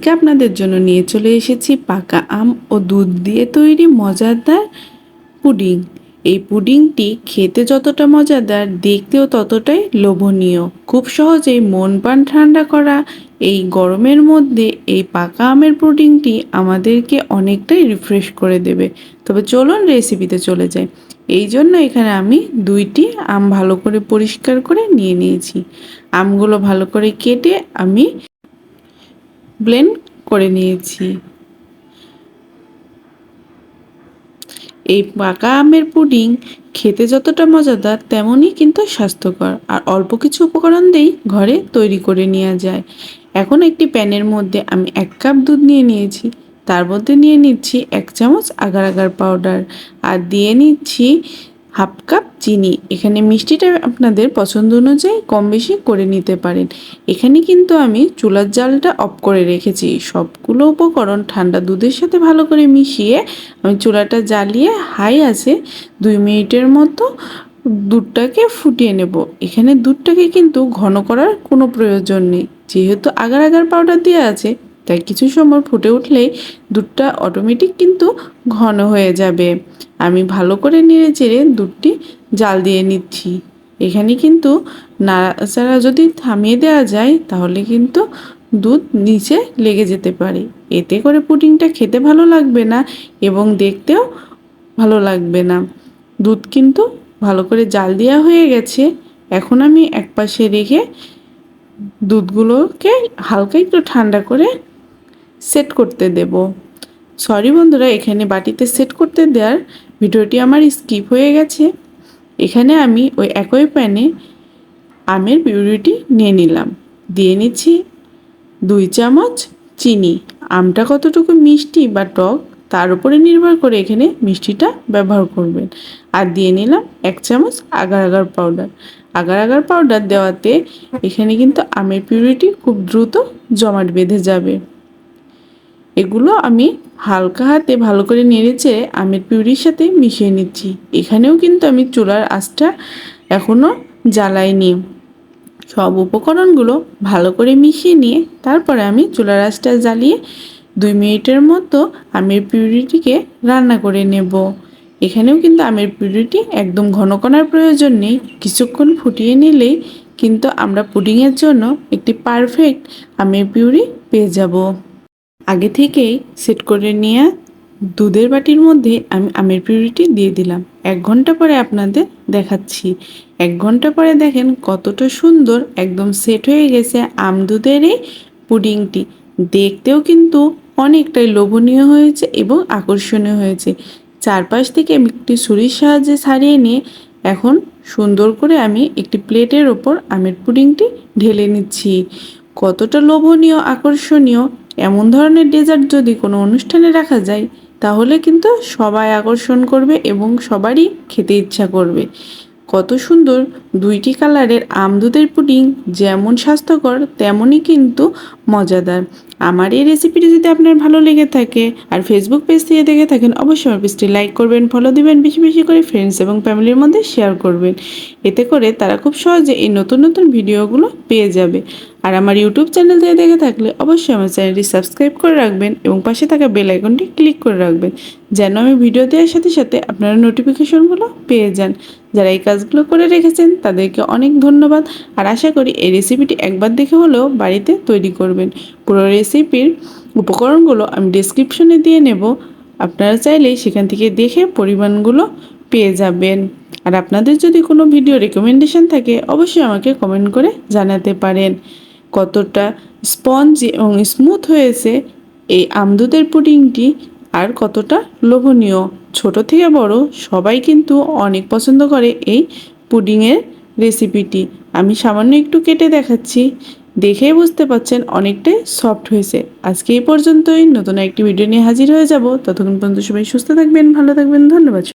আজকে আপনাদের জন্য নিয়ে চলে এসেছি পাকা আম ও দুধ দিয়ে তৈরি মজাদার পুডিং। এই পুডিংটি খেতে যতটা মজাদার, দেখতেও ততটাই লোভনীয়। খুব সহজেই মন প্রাণ ঠান্ডা করা এই গরমের মধ্যে এই পাকা আমের পুডিংটি আমাদেরকে অনেকটাই রিফ্রেশ করে দেবে। তবে চলুন রেসিপিতে চলে যাই। এই জন্য এখানে আমি দুইটি আম ভালো করে পরিষ্কার করে নিয়ে নিয়েছি। আমগুলো ভালো করে কেটে আমি ব্লেন্ড করে নিয়েছি। এই পাকা আমের পুডিং খেতে যতটা মজাদার তেমনই কিন্তু স্বাস্থ্যকর। আর অল্প কিছু উপকরণ দিয়েই ঘরে তৈরি করে নেওয়া যায়। এখন একটি প্যানের মধ্যে আমি এক কাপ দুধ নিয়ে নিয়েছি। তার মধ্যে নিয়ে নিচ্ছি এক চামচ আগার আগার পাউডার। আর দিয়ে নিচ্ছি হাফ কাপ চিনি। এখানে মিষ্টিটা আপনাদের পছন্দ অনুযায়ী কম বেশি করে নিতে পারেন। এখানে কিন্তু আমি চুলার জালটা অফ করে রেখেছি। সবগুলো উপকরণ ঠান্ডা দুধের সাথে ভালো করে মিশিয়ে আমি চুলাটা জ্বালিয়ে হাই আছে দুই মিনিটের মতো দুধটাকে ফুটিয়ে নেব। এখানে দুধটাকে কিন্তু ঘন করার কোনো প্রয়োজন নেই। যেহেতু আগার আগার পাউডার দেওয়া আছে তাই কিছু সময় ফুটে উঠলেই দুধটা অটোমেটিক কিন্তু ঘন হয়ে যাবে। আমি ভালো করে নেড়ে চেড়ে দুধটি জাল দিয়ে নিচ্ছি। এখানে কিন্তু নাড়াচাড়া যদি থামিয়ে দেওয়া যায়, তাহলে কিন্তু দুধ নিচে লেগে যেতে পারে। এতে করে পুডিংটা খেতে ভালো লাগবে না এবং দেখতেও ভালো লাগবে না। দুধ কিন্তু ভালো করে জাল দেওয়া হয়ে গেছে। এখন আমি এক পাশে রেখে দুধগুলোকে হালকা একটু ঠান্ডা করে সেট করতে দেব। সরি বন্ধুরা, এখানে বাটিতে সেট করতে দেওয়ার ভিডিওটি আমার স্কিপ হয়ে গেছে। এখানে আমি ওই একই প্যানে আমের পিউরিটি নিয়ে নিলাম। দিয়ে নিচ্ছি দুই চামচ চিনি। আমটা কতটুকু মিষ্টি বা টক, তার উপরে নির্ভর করে এখানে মিষ্টিটা ব্যবহার করবেন। আর দিয়ে নিলাম এক চামচ agar agar powder agar agar powder দেওয়াতে এখানে কিন্তু আমের পিউরিটি খুব দ্রুত জমাট বেঁধে যাবে। এগুলো আমি হালকা হাতে ভালো করে নেড়েচে আমের পিউরির সাথে মিশিয়ে নিচ্ছি। এখানেও কিন্তু আমি চুলার আঁচটা এখনও জ্বালাইনি। সব উপকরণগুলো ভালো করে মিশিয়ে নিয়ে তারপরে আমি চুলার আঁচটা জ্বালিয়ে দুই মিনিটের মতো আমের পিউরিটিকে রান্না করে নেব। এখানেও কিন্তু আমের পিউরিটি একদম ঘন করার প্রয়োজন নেই। কিছুক্ষণ ফুটিয়ে নিলেই কিন্তু আমরা পুডিংয়ের জন্য একটি পারফেক্ট আমের পিউরি পেয়ে যাব। আগে থেকেই সেট করে নিয়ে দুধের বাটির মধ্যে আমি আমের পিউরিটি দিয়ে দিলাম। এক ঘণ্টা পরে আপনাদের দেখাচ্ছি। এক ঘণ্টা পরে দেখেন কতটা সুন্দর একদম সেট হয়ে গেছে আম দুধের এই পুডিংটি। দেখতেও কিন্তু অনেকটাই লোভনীয় হয়েছে এবং আকর্ষণীয় হয়েছে। চারপাশ থেকে আমি একটি ছুরির সাহায্যে ছাড়িয়ে নিয়ে এখন সুন্দর করে আমি একটি প্লেটের ওপর আমের পুডিংটি ঢেলে নিচ্ছি। কতটা লোভনীয়, আকর্ষণীয় এমন ধরনের ডেজার্ট যদি কোনো অনুষ্ঠানে রাখা যায়, তাহলে কিন্তু সবাই আকর্ষণ করবে এবং সবারই খেতে ইচ্ছা করবে। কত সুন্দর দুইটি কালারের আমদুদের পুডিং যেমন স্বাস্থ্যকর, তেমনই কিন্তু মজাদার। আমার এই রেসিপিটি যদি আপনার ভালো লেগে থাকে আর ফেসবুক পেজ থেকে দেখে থাকেন, অবশ্যই আমার পেজটি লাইক করবেন ফলো দিবেন, বেশি বেশি করে ফ্রেন্ডস এবং ফ্যামিলির মধ্যে শেয়ার করবেন। এতে করে তারা খুব সহজে এই নতুন নতুন ভিডিওগুলো পেয়ে যাবে। আর আমার ইউটিউব চ্যানেল থেকে দেখে থাকলে অবশ্যই আমার চ্যানেলটি সাবস্ক্রাইব করে রাখবেন এবং পাশে থাকা বেল আইকনটি ক্লিক করে রাখবেন, যেন আমি ভিডিও দেওয়ার সাথে সাথে আপনারা নোটিফিকেশনগুলো পেয়ে যান। যারা এই কাজগুলো করে রেখেছেন, তাদেরকে অনেক ধন্যবাদ। আর আশা করি এই রেসিপিটি একবার দেখে হলেও বাড়িতে তৈরি করবেন। পুরো রেসিপির উপকরণগুলো আমি ডিসক্রিপশনে দিয়ে নেব। আপনারা চাইলেই সেখান থেকে দেখে পরিমাণগুলো পেয়ে যাবেন। আর আপনাদের যদি কোনো ভিডিও রেকমেন্ডেশন থাকে, অবশ্যই আমাকে কমেন্ট করে জানাতে পারেন। কতটা স্পঞ্জ এবং স্মুথ হয়েছে এই আমদুদের পুডিংটি আর কতটা লোভনীয়। ছোট থেকে বড় সবাই কিন্তু অনেক পছন্দ করে এই পুডিংয়ের রেসিপিটি। আমি সামান্য একটু কেটে দেখাচ্ছি। দেখেই বুঝতে পাচ্ছেন অনেকটাই সফট হয়েছে। আজকে এই পর্যন্তই। নতুন একটি ভিডিও নিয়ে হাজির হয়ে যাব। ততক্ষণ পর্যন্ত সবাই সুস্থ থাকবেন, ভালো থাকবেন। ধন্যবাদ।